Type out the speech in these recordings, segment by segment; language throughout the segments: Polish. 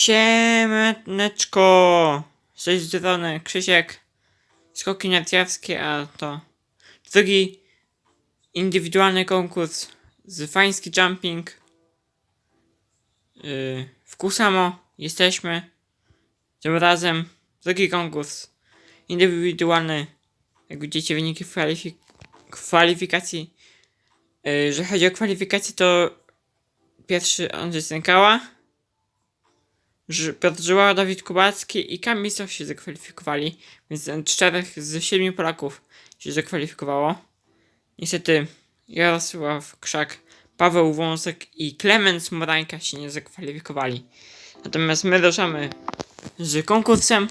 Siemaneczko! Z tej strony Krzysiek. Skoki narciarskie, a to drugi indywidualny konkurs z Fański Jumping. Yy, w Kusamo jesteśmy. Tym razem drugi konkurs indywidualny. Jak widzicie wyniki kwalifik kwalifikacji. Yy, jeżeli chodzi o kwalifikacje to pierwszy Andrzej Sękała. Piotr Żyła, Dawid Kubacki i Kamil Soch się zakwalifikowali, więc czterech z siedmiu Polaków się zakwalifikowało. Niestety Jarosław Krzak, Paweł Wąsek i Klemens Morańka się nie zakwalifikowali. Natomiast my ruszamy z konkursem.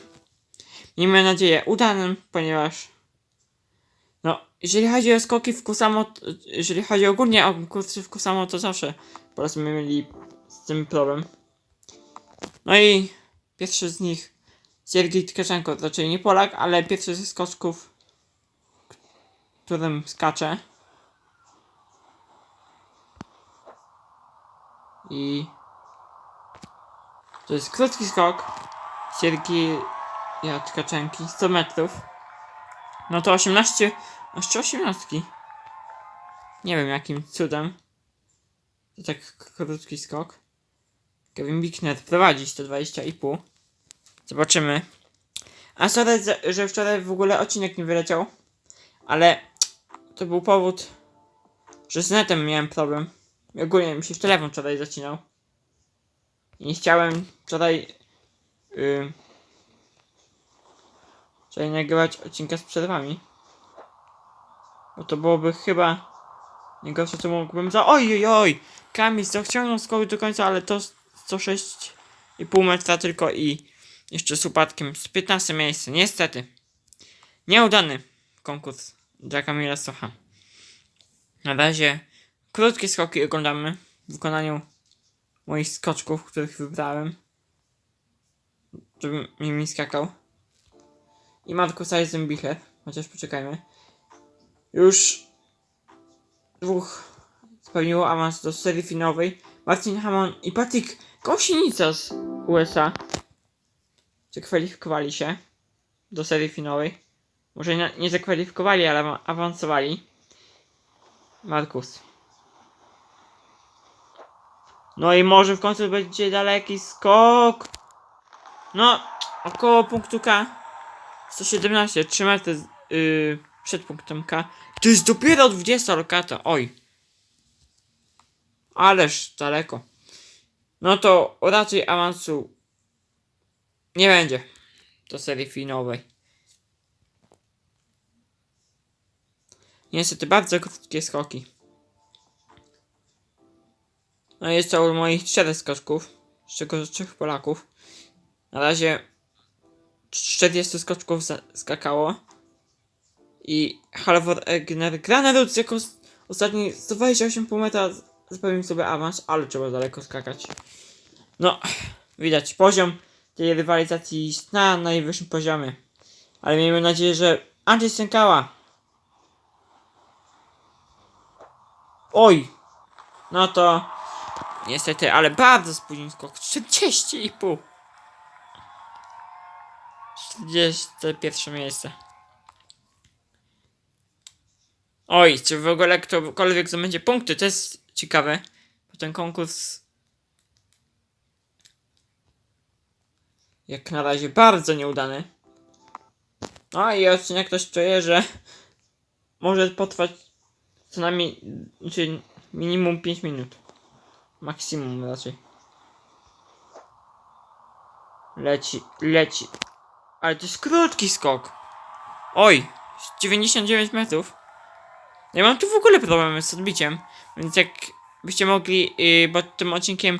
Miejmy nadzieję udanym, ponieważ no, jeżeli chodzi o skoki w Kusamo, jeżeli chodzi ogólnie o konkursy w Kusamo, to zawsze po prostu my mieli z tym problem. No i pierwszy z nich Siergiej Tkaczenko, raczej nie Polak, ale pierwszy ze skoczków, którym skacze. I to jest krótki skok Siergieja Tkaczenki, 100 metrów. No to 18, jeszcze 18. Nie wiem jakim cudem. To tak krótki skok. Kevin Bickner prowadzi 120,5. Zobaczymy. A sorry, że wczoraj w ogóle odcinek nie wyleciał. Ale to był powód, że z netem miałem problem. Ogólnie mi się telefon wczoraj zacinał. I nie chciałem wczoraj... Yy, wczoraj nagrywać odcinka z przerwami. Bo to byłoby chyba... Najgorsze co mógłbym za... Oj, oj, oj! Kamil ciągnął skok do końca, ale to 106,5 metra tylko i jeszcze z upadkiem z 15 miejsca. Niestety. Nieudany konkurs dla Kamila Socha. Na razie krótkie skoki oglądamy w wykonaniu moich skoczków, których wybrałem. Żebym nimi skakał. I Markus Eisenbichler, chociaż poczekajmy. Już dwóch spełniło awans do serii finałowej. Martin Hamon i Patrick Kosienica z USA zakwalifikowali się do serii finałowej. Może nie, nie zakwalifikowali, ale awa- awansowali. Markus. No i może w końcu będzie daleki skok. No, około punktu K. 117, 3 metry yy, przed punktem K. To jest dopiero 20 lokata, oj. Ależ daleko. No to raczej awansu nie będzie do serii finałowej. Niestety bardzo krótkie skoki. No jest to moich czterech skoczków, z czego trzech Polaków. Na razie 40 skoczków skakało. I Halvor Egner Granerud jako s- ostatni 128,5 metra zapewnił sobie awans, ale trzeba daleko skakać. No, widać, poziom tej rywalizacji jest na najwyższym poziomie. Ale miejmy nadzieję, że Andrzej Sękała. Oj! No to niestety, ale bardzo spóźnił skok. 40,5. 41 miejsce. Oj, czy w ogóle ktokolwiek zdobędzie punkty, to jest ciekawe. Bo ten konkurs jak na razie bardzo nieudany. No i odcinek też czuję, że może potrwać co najmniej, znaczy minimum 5 minut. Maksimum raczej. Leci, leci. Ale to jest krótki skok. Oj, 99 metrów. Ja mam tu w ogóle problemy z odbiciem, więc jak byście mogli yy, pod tym odcinkiem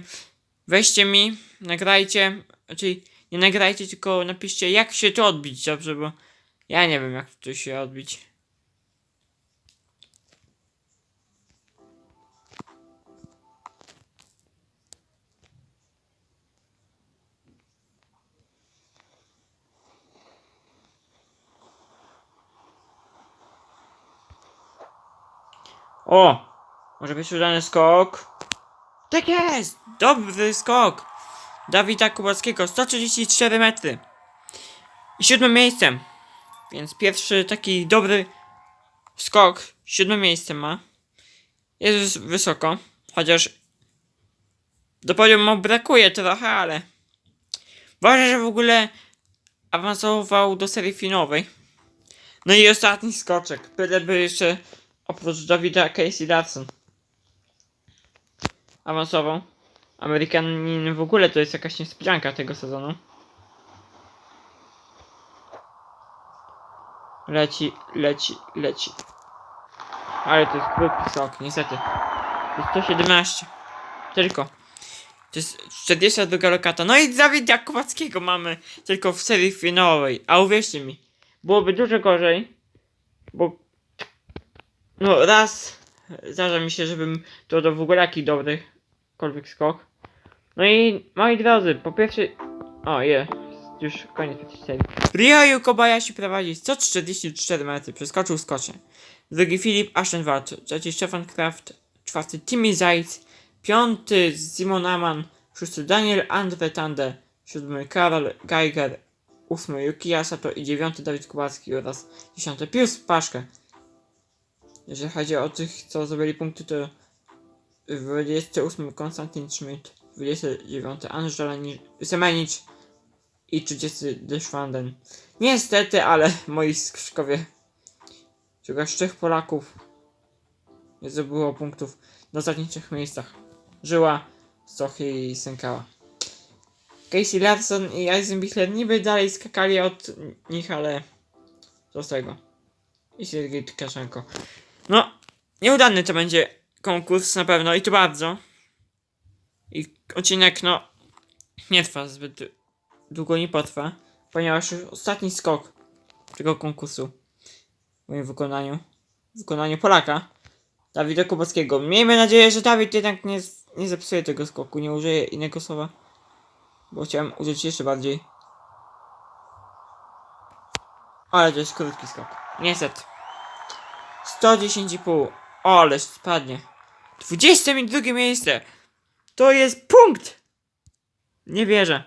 weźcie mi, nagrajcie, czyli nie nagrajcie, tylko napiszcie jak się to odbić, dobrze, bo ja nie wiem jak to się odbić. O! Może być udany skok. Tak jest! Dobry skok! Dawida Kubackiego 134 metry. I siódmym miejscem. Więc pierwszy taki dobry skok. Siódme miejsce ma. Jest wysoko. Chociaż do podium mu brakuje trochę, ale ważne, że w ogóle awansował do serii finałowej. No i ostatni skoczek. Byle by jeszcze oprócz Dawida Casey Larson awansował. Amerykanin w ogóle to jest jakaś niespodzianka tego sezonu. Leci, leci, leci. Ale to jest krótki skok, niestety. To jest 117. Tylko. To jest 42 lokata. No i Dawida Kowackiego mamy tylko w serii finałowej. A uwierzcie mi, byłoby dużo gorzej, bo no raz zdarza mi się, żebym to do w ogóle jaki dobry kolwiek skok. No i moi drodzy, po pierwsze... O, je. Już koniec serii. Ryoyu Kobayashi prowadzi 144 metry, przeskoczył skocznie. Drugi Filip Aschenwald, trzeci Stefan Kraft, czwarty Timmy Zajc, piąty Simon Aman, szósty Daniel Andre Tande, siódmy Karol Geiger, ósmy Yuki Sato i dziewiąty Dawid Kubacki oraz dziesiąty Pius Paszkę. Jeżeli chodzi o tych, co zrobili punkty, to 28 Konstantin Schmidt, 29 Angela Semenicz i 30 Deschwanden. Niestety, ale moi skrzykowie, z trzech Polaków nie zdobyło punktów na ostatnich trzech miejscach. Żyła, Stochy i Sękała. Casey Larson i Eisenbichler niby dalej skakali od nich, ale z tego. I Sergiej Tkaczenko. No, nieudany to będzie konkurs na pewno i to bardzo. I odcinek, no, nie trwa zbyt długo, nie potrwa, ponieważ już ostatni skok tego konkursu w moim wykonaniu, w wykonaniu Polaka, Dawida Kubackiego. Miejmy nadzieję, że Dawid jednak nie, nie zepsuje tego skoku, nie użyje innego słowa, bo chciałem użyć jeszcze bardziej. Ale to jest krótki skok. Niestety. 110,5. O, ależ spadnie. 22 miejsce. To jest punkt. Nie wierzę.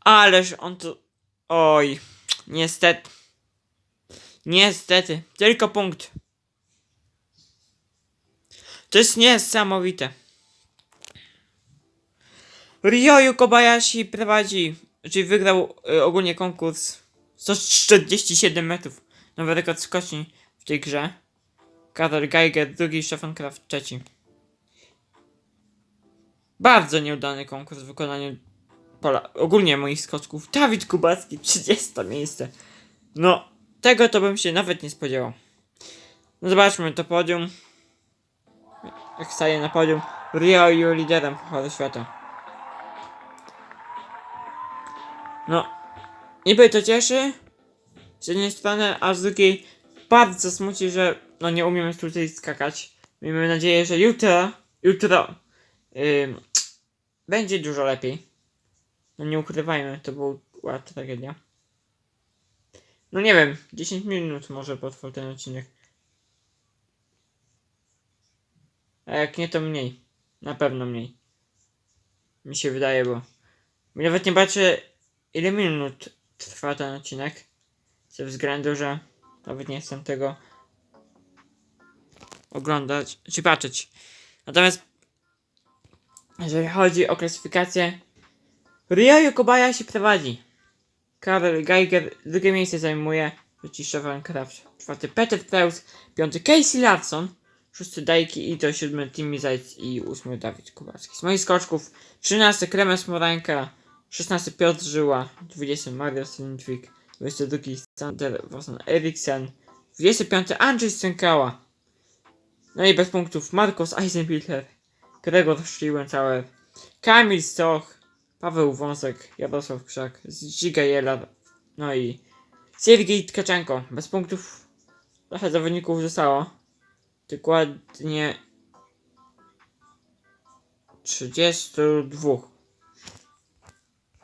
Ależ on tu... Oj. Niestety. Niestety. Tylko punkt. To jest niesamowite. Ryoyu Kobayashi prowadzi, czyli wygrał y, ogólnie konkurs 147 metrów. Nowy rekord skoczni w tej grze. Karol Geiger, drugi, Stefan Kraft, trzeci. Bardzo nieudany konkurs w wykonaniu Pola, ogólnie moich skoczków. Dawid Kubacki, 30 miejsce. No, tego to bym się nawet nie spodziewał. No zobaczmy to podium. Jak staje na podium. Ryoyu liderem Pucharu Świata. No, niby to cieszy. Z jednej strony, a z drugiej bardzo smuci, że no nie umiemy tutaj skakać. Miejmy nadzieję, że jutro, jutro ym, będzie dużo lepiej. No nie ukrywajmy, to była tragedia. No nie wiem, 10 minut może potrwał ten odcinek. A jak nie, to mniej. Na pewno mniej. Mi się wydaje, bo... bo nawet nie patrzę, ile minut trwa ten odcinek. Ze względu, że nawet nie chcę tego oglądać, czy patrzeć. Natomiast jeżeli chodzi o klasyfikację, Ryoyu Kobayashi prowadzi. Karel Geiger drugie miejsce zajmuje, Stefan Kraft, czwarty Peter Preus, piąty Casey Larson, szósty Daiki Ito, siódmy Timmy Zajc i ósmy Dawid Kubacki. Z moich skoczków trzynasty Kremes Moranka, szesnasty Piotr Żyła, dwudziesty Mario Sindwik, 22 Sander Wasson Eriksen, 25 Andrzej Stękała. No i bez punktów Marcos Eisenbichler, Gregor Schliewencauer, Kamil Stoch, Paweł Wąsek, Jarosław Krzak, Zdziga Jelar, no i Siergiej Tkaczenko. Bez punktów trochę zawodników zostało. Dokładnie 32.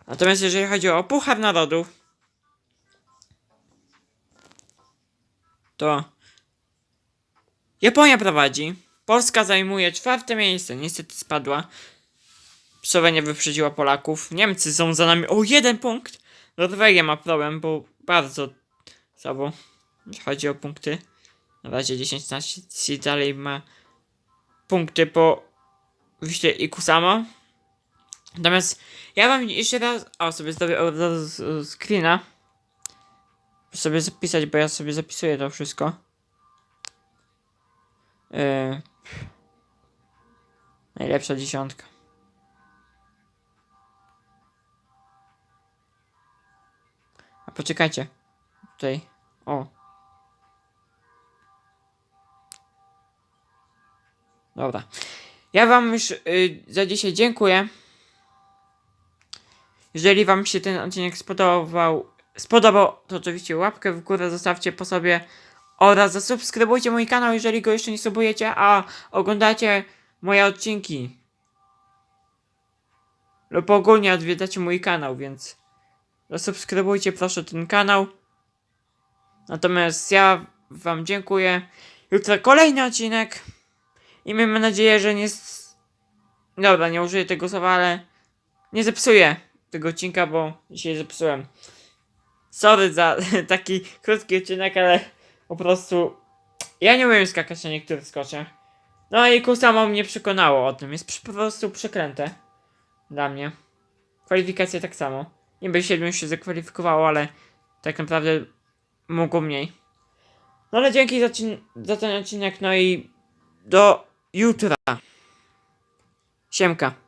Natomiast jeżeli chodzi o Puchar Narodów, to Japonia prowadzi. Polska zajmuje czwarte miejsce. Niestety spadła. Słowenia wyprzedziła Polaków. Niemcy są za nami o jeden punkt. Norwegia ma problem, bo bardzo słabo, chodzi o punkty. Na razie 10 nacji dalej ma punkty po Wiśle i Kusama. Natomiast ja wam jeszcze raz. O, sobie zrobię od razu screena. Sobie zapisać, bo ja sobie zapisuję to wszystko. Yy. Najlepsza dziesiątka. A poczekajcie. Tutaj. O. Dobra. Ja wam już y, za dzisiaj dziękuję. Jeżeli wam się ten odcinek spodobał, spodobał, to oczywiście łapkę w górę zostawcie po sobie oraz zasubskrybujcie mój kanał, jeżeli go jeszcze nie subujecie, a oglądacie moje odcinki. Lub ogólnie odwiedzacie mój kanał, więc zasubskrybujcie proszę ten kanał. Natomiast ja wam dziękuję. Jutro kolejny odcinek. I miejmy nadzieję, że nie. Dobra, nie użyję tego słowa, ale nie zepsuję tego odcinka, bo dzisiaj zepsułem. Sorry za taki krótki odcinek, ale po prostu ja nie umiem skakać na niektórych skoczach. No i Kusamo mnie przekonało o tym. Jest po prostu przekręte. Dla mnie. Kwalifikacje tak samo. Niby 7 się zakwalifikowało, ale tak naprawdę mogło mniej. No ale dzięki za, za ten odcinek, no i do jutra. Siemka.